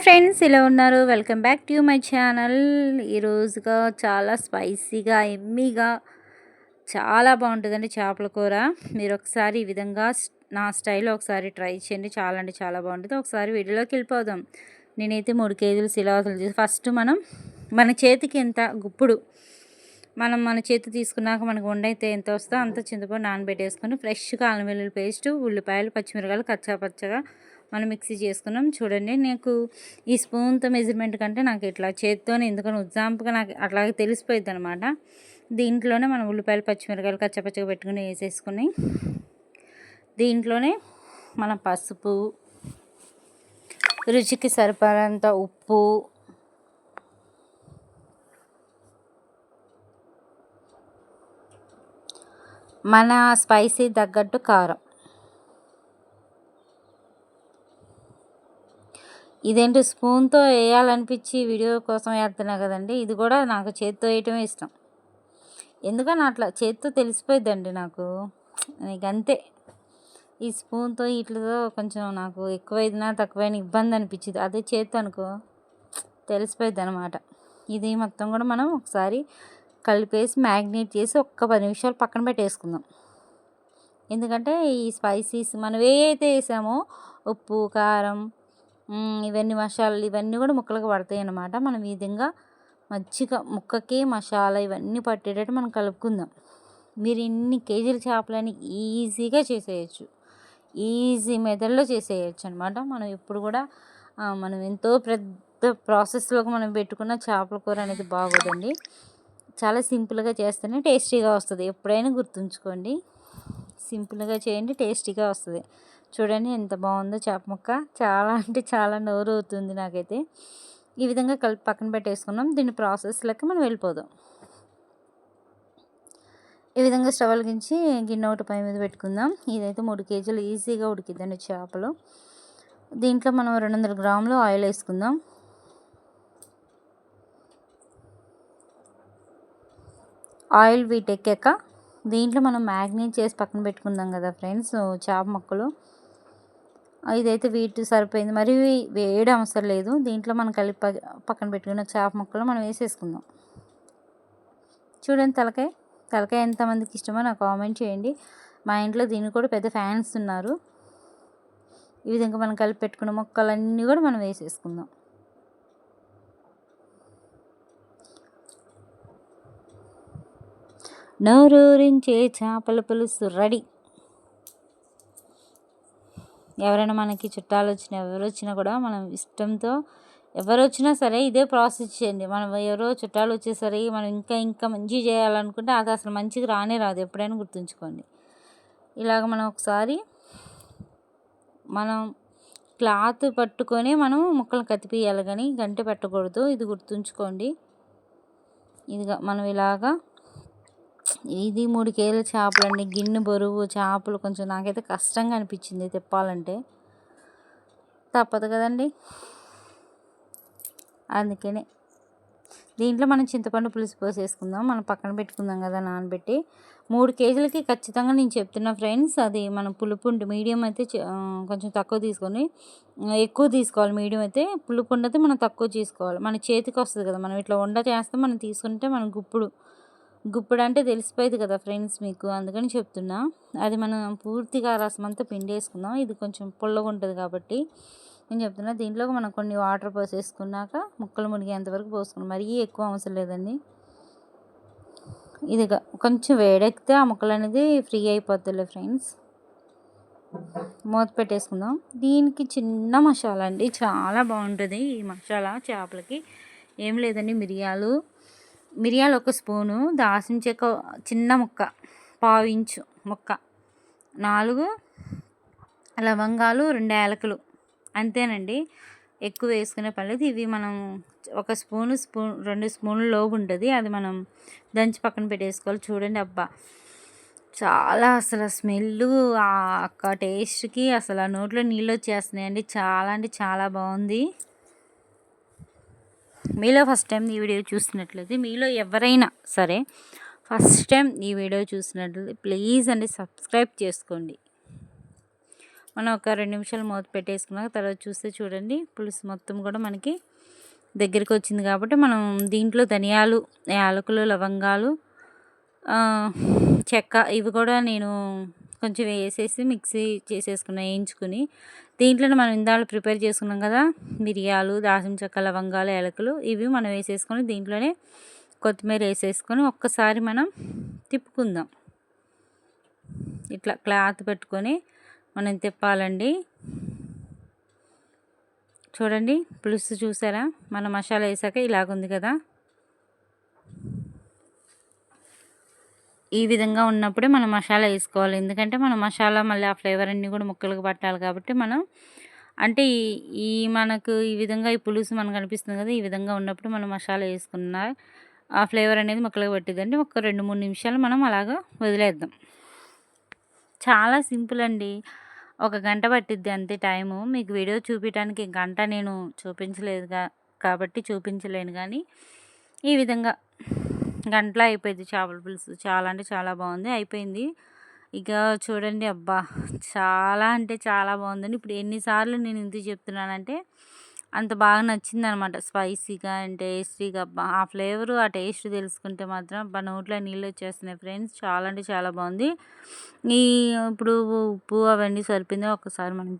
Hi friends ఇలా ఉన్నారు? Welcome back to my channel. ఈరోజుగా చాలా స్పైసీగా ఎమ్మీగా చాలా బాగుంటుందండి చేపల కూర. మీరు ఒకసారి ఈ విధంగా నా స్టైల్లో ఒకసారి ట్రై చేయండి. చాలా అంటే చాలా బాగుంటుంది. ఒకసారి వీడియోలోకి వెళ్ళిపోదాం. నేనైతే మూడు కేజీలు సిలాసులు చేసి ఫస్ట్ మనం మన చేతికి ఎంత గుప్పుడు మనం మన చేతి తీసుకున్నాక మనకు వండైతే ఎంత వస్తుందో అంత చింతపండు నానబెట్టేసుకొని ఫ్రెష్గా అల్లం వెల్లుల్లి పేస్ట్ ఉల్లిపాయలు పచ్చిమిరకాయలు కచ్చా పచ్చగా మనం మిక్సీ చేసుకున్నాం. చూడండి నాకు ఈ స్పూన్తో మెజర్మెంట్ కంటే నాకు ఇట్లా చేతితోనే ఎందుకంటే ఉజ్జాంపుగా నాకు అట్లాగే తెలిసిపోయింది అనమాట దీంట్లోనే మనం ఉల్లిపాయలు పచ్చిమిరకాయలు కచ్చపచ్చగా పెట్టుకుని వేసేసుకుని దీంట్లోనే మన పసుపు రుచికి సరిపడంత ఉప్పు మన స్పైసీ తగ్గట్టు కారం. ఇదేంటి స్పూన్తో వేయాలనిపించి వీడియో కోసం వేస్తున్నా కదండి. ఇది కూడా నాకు చేతితో వేయటమే ఇష్టం. ఎందుకని అట్లా? చేతితో తెలిసిపోయిద్దండి నాకు. నీకు అంతే. ఈ స్పూన్తో వీటితో కొంచెం నాకు ఎక్కువైనా తక్కువైనా ఇబ్బంది అనిపించింది. అదే చేతి అనుకో తెలిసిపోయింది అనమాట ఇది మొత్తం కూడా మనం ఒకసారి కలిపేసి మ్యాగ్నేట్ చేసి ఒక్క పది నిమిషాలు పక్కన పెట్టేసుకుందాం. ఎందుకంటే ఈ స్పైసీస్ మనం ఏ అయితే వేసామో ఉప్పు కారం ఇవన్నీ మసాలాలు ఇవన్నీ కూడా ముక్కలకు పడతాయి అన్నమాట. మనం ఈ విధంగా మంచిగా ముక్కకి మసాలా ఇవన్నీ పట్టేటట్టు మనం కలుపుకుందాం. మీరు ఇన్ని కేజీల చేపలని ఈజీగా చేసేయచ్చు. ఈజీ మెథడ్లో చేసేయచ్చు అనమాట మనం ఇప్పుడు కూడా మనం ఎంతో పెద్ద ప్రాసెస్లోకి మనం పెట్టుకున్న చేపల కూర అనేది బాగోదండి. చాలా సింపుల్గా చేస్తేనే టేస్టీగా వస్తుంది. ఎప్పుడైనా గుర్తుంచుకోండి. సింపుల్గా చేయండి టేస్టీగా వస్తుంది. చూడండి ఎంత బాగుందో చేప ముక్క. చాలా అంటే చాలా నోరు అవుతుంది నాకైతే. ఈ విధంగా కలిపి పక్కన పెట్టేసుకున్నాం. దీని ప్రాసెస్లోకి మనం వెళ్ళిపోదాం. ఈ విధంగా స్టవ్ వెలిగించి గిన్నె ఒకటి పై మీద పెట్టుకుందాం. ఇదైతే మూడు కేజీలు ఈజీగా ఉడికిద్దండి చేపలు. దీంట్లో మనం రెండు వందల గ్రాములు ఆయిల్ వేసుకుందాం. ఆయిల్ వీటెక్కాక దీంట్లో మనం మ్యాగ్నేట్ చేసి పక్కన పెట్టుకుందాం కదా ఫ్రెండ్స్ చేప ముక్కలు. ఇదైతే వీటి సరిపోయింది. మరి వేయడం అవసరం లేదు. దీంట్లో మనం కలిపి పక్కన పెట్టుకున్న చేప ముక్కలు మనం వేసేసుకుందాం. చూడండి తలకాయ. తలకాయ ఎంతమందికి ఇష్టమో నాకు కామెంట్ చేయండి. మా ఇంట్లో దీనికి కూడా పెద్ద ఫ్యాన్స్ ఉన్నారు. ఈ విధంగా మనం కలిపి పెట్టుకున్న మొక్కలన్నీ కూడా మనం వేసేసుకుందాం. నోరూరించే చేపల పులుసు రెడీ. ఎవరైనా మనకి చుట్టాలు వచ్చినా ఎవరు వచ్చినా కూడా మనం ఇష్టంతో ఎవరు వచ్చినా సరే ఇదే ప్రాసెస్ చేయండి. మనం ఎవరో చుట్టాలు వచ్చేసరికి మనం ఇంకా ఇంకా మంచి చేయాలనుకుంటే అది అసలు మంచిగా రానే రాదు. ఎప్పుడైనా గుర్తుంచుకోండి. ఇలాగ మనం ఒకసారి మనం క్లాత్ పట్టుకొని మనం ముక్కలు కత్తిపియాలి కానీ గంట పెట్టకూడదు. ఇది గుర్తుంచుకోండి. ఇదిగా మనం ఇలాగా ఇది మూడు కేజీల చేపలు అండి గిన్నె బరువు చేపలు కొంచెం నాకైతే కష్టంగా అనిపించింది తిప్పాలంటే. తప్పదు కదండి. అందుకనే దీంట్లో మనం చింతపండు పులుసు పోసేసుకుందాం. మనం పక్కన పెట్టుకుందాం కదా నానబెట్టి. మూడు కేజీలకి ఖచ్చితంగా నేను చెప్తున్నా ఫ్రెండ్స్ అది మనం పులుపు ఉండి మీడియం అయితే కొంచెం తక్కువ తీసుకొని ఎక్కువ తీసుకోవాలి. మీడియం అయితే పులుపు ఉండదు మనం తక్కువ తీసుకోవాలి మన చేతికి వస్తుంది కదా మనం ఇట్లా వండ చేస్తే మనం తీసుకుంటే మనం గుప్పుడు గుప్పుడు అంటే తెలిసిపోయేది కదా ఫ్రెండ్స్ మీకు అందుకని చెప్తున్నా. అది మనం పూర్తిగా రసం అంతా పిండేసుకుందాం. ఇది కొంచెం పుల్లగా ఉంటుంది కాబట్టి. నేను చెప్తున్నా దీంట్లో మనం కొన్ని వాటర్ పోసేసుకున్నాక ముక్కలు మునిగేంతవరకు పోసుకున్నాం. మరీ ఎక్కువ అవసరం లేదండి. ఇది కొంచెం వేడెక్కితే ఆ ముక్కలు అనేది ఫ్రీ అయిపోతుందిలే ఫ్రెండ్స్. మూత పెట్టేసుకుందాం. దీనికి చిన్న మసాలా అండి. చాలా బాగుంటుంది ఈ మసాలా చేపలకి. ఏం లేదండి మిరియాలు మిరియాలు ఒక స్పూను దాసిన చెక్క చిన్న ముక్క పావు ఇంచు ముక్క నాలుగు లవంగాలు రెండు యాలకులు. అంతేనండి. ఎక్కువ వేసుకునే పర్లేదు ఇవి మనం ఒక స్పూను స్పూన్ రెండు స్పూన్లు లోపు ఉంటుంది. అది మనం దంచి పక్కన పెట్టేసుకోవాలి. చూడండి అబ్బా. చాలా అసలు స్మెల్ ఆ టేస్ట్కి అసలు ఆ నోట్లో నీళ్ళు వచ్చేస్తున్నాయండి. చాలా అంటే చాలా బాగుంది. మీలో ఫస్ట్ టైం ఈ వీడియో చూసినట్లయితే మీలో ఎవరైనా సరే ఫస్ట్ టైం ఈ వీడియో చూసినట్లయితే ప్లీజ్ అండి సబ్స్క్రైబ్ చేసుకోండి. మనం ఒక రెండు నిమిషాలు మూత పెట్టేసుకున్నాక తర్వాత చూస్తే చూడండి పులుసు మొత్తం కూడా మనకి దగ్గరికి వచ్చింది కాబట్టి మనం దీంట్లో ధనియాలు యాలకులు లవంగాలు చెక్క ఇవి కూడా నేను కొంచెం వేసేసి మిక్సీ చేసేసుకున్న వేయించుకుని. దీంట్లో మనం ఇందాలు ప్రిపేర్ చేసుకున్నాం కదా మిరియాలు దాసం చెక్క లవంగాలు ఎలకలు ఇవి మనం వేసేసుకొని దీంట్లోనే కొత్తిమీర వేసేసుకొని ఒక్కసారి మనం తిప్పుకుందాం. ఇట్లా క్లాత్ పెట్టుకొని మనం తిప్పాలండి. చూడండి పులుసు చూసారా? మన మసాలా వేసాక ఇలాగుంది కదా. ఈ విధంగా ఉన్నప్పుడే మనం మసాలా వేసుకోవాలి. ఎందుకంటే మనం మసాలా మళ్ళీ ఆ ఫ్లేవర్ అన్నీ కూడా ముక్కలకు పట్టాలి కాబట్టి మనం అంటే ఈ మనకు ఈ విధంగా ఈ పులుసు మనకు అనిపిస్తుంది కదా ఈ విధంగా ఉన్నప్పుడు మనం మసాలా వేసుకున్న ఆ ఫ్లేవర్ అనేది ముక్కలకు పట్టిద్దండి. ఒక రెండు మూడు నిమిషాలు మనం అలాగా వదిలేద్దాం. చాలా సింపుల్ అండి. ఒక గంట పట్టిద్ది అంతే టైము. మీకు వీడియో చూపించడానికి గంట నేను చూపించలేదు కాబట్టి చూపించలేను కానీ ఈ విధంగా గంటలో అయిపోయింది చేపల పులుసు. చాలా అంటే చాలా బాగుంది. అయిపోయింది. ఇక చూడండి అబ్బా చాలా అంటే చాలా బాగుందండి. ఇప్పుడు ఎన్నిసార్లు నేను ఎందుకు చెప్తున్నానంటే అంత బాగా నచ్చింది అనమాట స్పైసీగా అండ్ టేస్టీగా ఆ ఫ్లేవరు ఆ టేస్ట్ తెలుసుకుంటే మాత్రం అబ్బా నోట్లో నీళ్ళు వచ్చేస్తున్నాయి ఫ్రెండ్స్. చాలా అంటే చాలా బాగుంది. ఈ ఇప్పుడు ఉప్పు అవన్నీ సరిపోయిందో? ఒకసారి మనం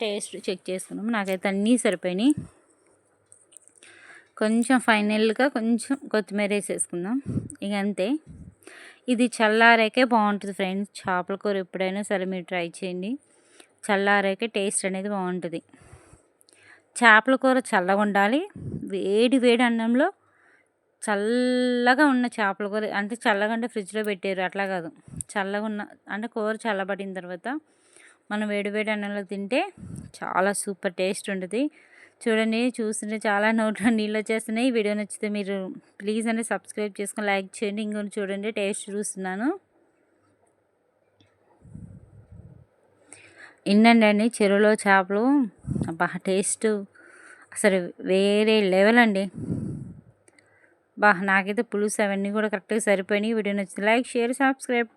టేస్ట్ చెక్ చేసుకున్నాం నాకైతే అన్నీ సరిపోయినాయి. కొంచెం ఫైనల్గా కొంచెం కొత్తిమీర వేసేసుకుందాం. ఇక అంతే. ఇది చల్లారాకే బాగుంటుంది ఫ్రెండ్స్. చేపల కూర ఎప్పుడైనా సరే మీరు ట్రై చేయండి. చల్లారాకే టేస్ట్ అనేది బాగుంటుంది. చేపల కూర చల్లగా ఉండాలి. వేడి వేడి అన్నంలో చల్లగా ఉన్న చేపల కూర అంటే చల్లగా అంటే ఫ్రిడ్జ్లో పెట్టారు అట్లా కాదు. చల్లగా ఉన్న అంటే కూర చల్లబడిన తర్వాత మనం వేడి వేడి అన్నంలో తింటే చాలా సూపర్ టేస్ట్ ఉంటుంది. చూడండి చూస్తుంటే చాలా నోట్లో నీళ్ళు వచ్చేస్తున్నాయి. వీడియో నచ్చితే మీరు ప్లీజ్ అండి సబ్స్క్రైబ్ చేసుకొని లైక్ చేయండి. ఇంకొన్ని చూడండి టేస్ట్ చూస్తున్నాను. ఇన్నండి అండి చెరువులో చేపలు. అబ్బా టేస్ట్ అసలు వేరే లెవెల్ అండి. బా నాకైతే పులుసు అవన్నీ కూడా కరెక్ట్గా సరిపోయినాయి. వీడియో నచ్చితే లైక్ షేర్ సబ్స్క్రైబ్.